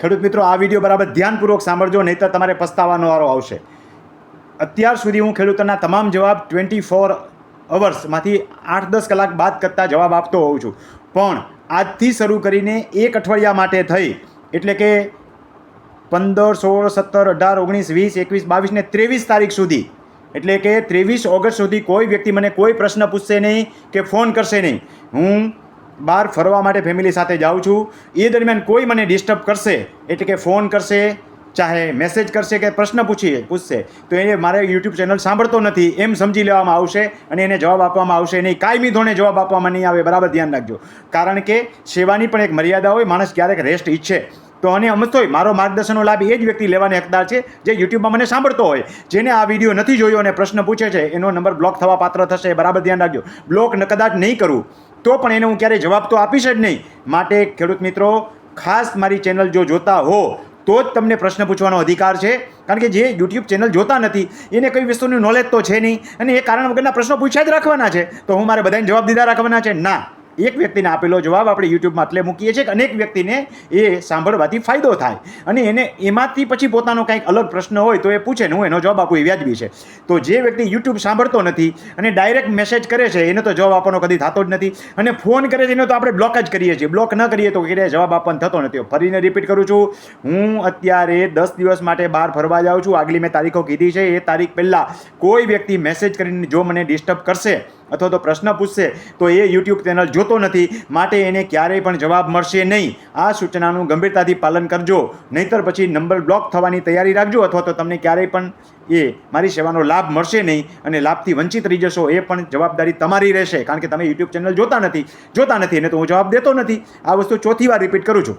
ખેડૂત મિત્રો, આ વીડિયો બરાબર ધ્યાનપૂર્વક સાંભળજો, નહીંતર તમારે પસ્તાવાનો વારો આવશે. અત્યાર સુધી હું ખેડૂતોના તમામ જવાબ ટ્વેન્ટી ફોર અવર્સમાંથી આઠ દસ કલાક બાદ કરતાં જવાબ આપતો હોઉં છું. પણ આજથી શરૂ કરીને એક અઠવાડિયા માટે થઈ, એટલે કે પંદર, સોળ, સત્તર, અઢાર, ઓગણીસ, વીસ, એકવીસ, બાવીસ ને ત્રેવીસ તારીખ સુધી, એટલે કે ત્રેવીસ ઓગસ્ટ સુધી કોઈ વ્યક્તિ મને કોઈ પ્રશ્ન પૂછશે નહીં કે ફોન કરશે નહીં. હું બહાર ફરવા માટે ફેમિલી સાથે જાઉં છું. એ દરમિયાન કોઈ મને ડિસ્ટર્બ કરશે, એટલે કે ફોન કરશે, ચાહે મેસેજ કરશે કે પ્રશ્ન પૂછીએ, પૂછશે, તો એ મારે યુટ્યુબ ચેનલ સાંભળતો નથી. એમ સમજી લેવામાં આવશે અને એને જવાબ આપવામાં આવશે નહીં. કાયમી ધોરણે જવાબ આપવામાં નહીં આવે, બરાબર ધ્યાન રાખજો. કારણ કે સેવાની પણ એક મર્યાદા હોય, માણસ ક્યારેક રેસ્ટ ઈચ્છે. તો અને અમસ્તોય મારો માર્ગદર્શનનો લાભ એ જ વ્યક્તિ લેવાને હકદાર છે, જે યુટ્યુબમાં મને સાંભળતો હોય. જેને આ વીડિયો નથી જોયો અને પ્રશ્ન પૂછે છે, એનો નંબર બ્લોક થવા પાત્ર થશે બરાબર ધ્યાન રાખજો. બ્લોક કદાચ નહીં કરું, તો પણ એને હું ક્યારેય જવાબ તો આપીશ જ નહીં. માટે ખેડૂત મિત્રો, ખાસ મારી ચેનલ જો જોતા હો, તો જ તમને પ્રશ્ન પૂછવાનો અધિકાર છે. કારણ કે જે યુટ્યુબ ચેનલ જોતા નથી, એને કઈ વસ્તુનું નોલેજ તો છે નહીં. અને એ કારણ વગરના પ્રશ્નો પૂછ્યા જ રાખવાના છે. તો હું મારે બધાને જવાબ દીધા રાખવાના છે. ના. એક વ્યક્તિને આપેલો જવાબ આપણે યુટ્યુબમાં એટલે મૂકીએ છીએ કે અનેક વ્યક્તિને એ સાંભળવાથી ફાયદો થાય. અને એને એમાંથી પછી પોતાનો કંઈક અલગ પ્રશ્ન હોય તો એ પૂછે ને હું એનો જવાબ આપું એ વ્યાજબી છે. તો જે વ્યક્તિ યુટ્યુબ સાંભળતો નથી અને ડાયરેક્ટ મેસેજ કરે છે, એને તો જવાબ આપવાનો કદી થતો જ નથી. અને ફોન કરે છે, એને તો આપણે બ્લોક જ કરીએ છીએ. બ્લોક ન કરીએ તો ક્યારેય જવાબ આપવાનો થતો નથી. ફરીને રિપીટ કરું છું. હું અત્યારે દસ દિવસ માટે બહાર ફરવા જાઉં છું. આગલી મેં તારીખો કીધી છે. એ તારીખ પહેલાં કોઈ વ્યક્તિ મેસેજ કરીને જો મને ડિસ્ટર્બ કરશે અથવા તો પ્રશ્ન પૂછશે, તો એ યુટ્યુબ ચેનલ જોતો નથી. માટે એને ક્યારેય પણ જવાબ મળશે નહીં. આ સૂચનાનું ગંભીરતાથી પાલન કરજો. નહીંતર પછી નંબર બ્લોક થવાની તૈયારી રાખજો અથવા તો તમને ક્યારેય પણ એ મારી સેવાનો લાભ મળશે નહીં અને લાભથી વંચિત રહી જશો એ પણ જવાબદારી તમારી રહેશે. કારણ કે તમે યુટ્યુબ ચેનલ જોતા નથી. જોતા નથી, એને તો હું જવાબ દેતો નથી. આ વસ્તુ ચોથી વાર રિપીટ કરું છું.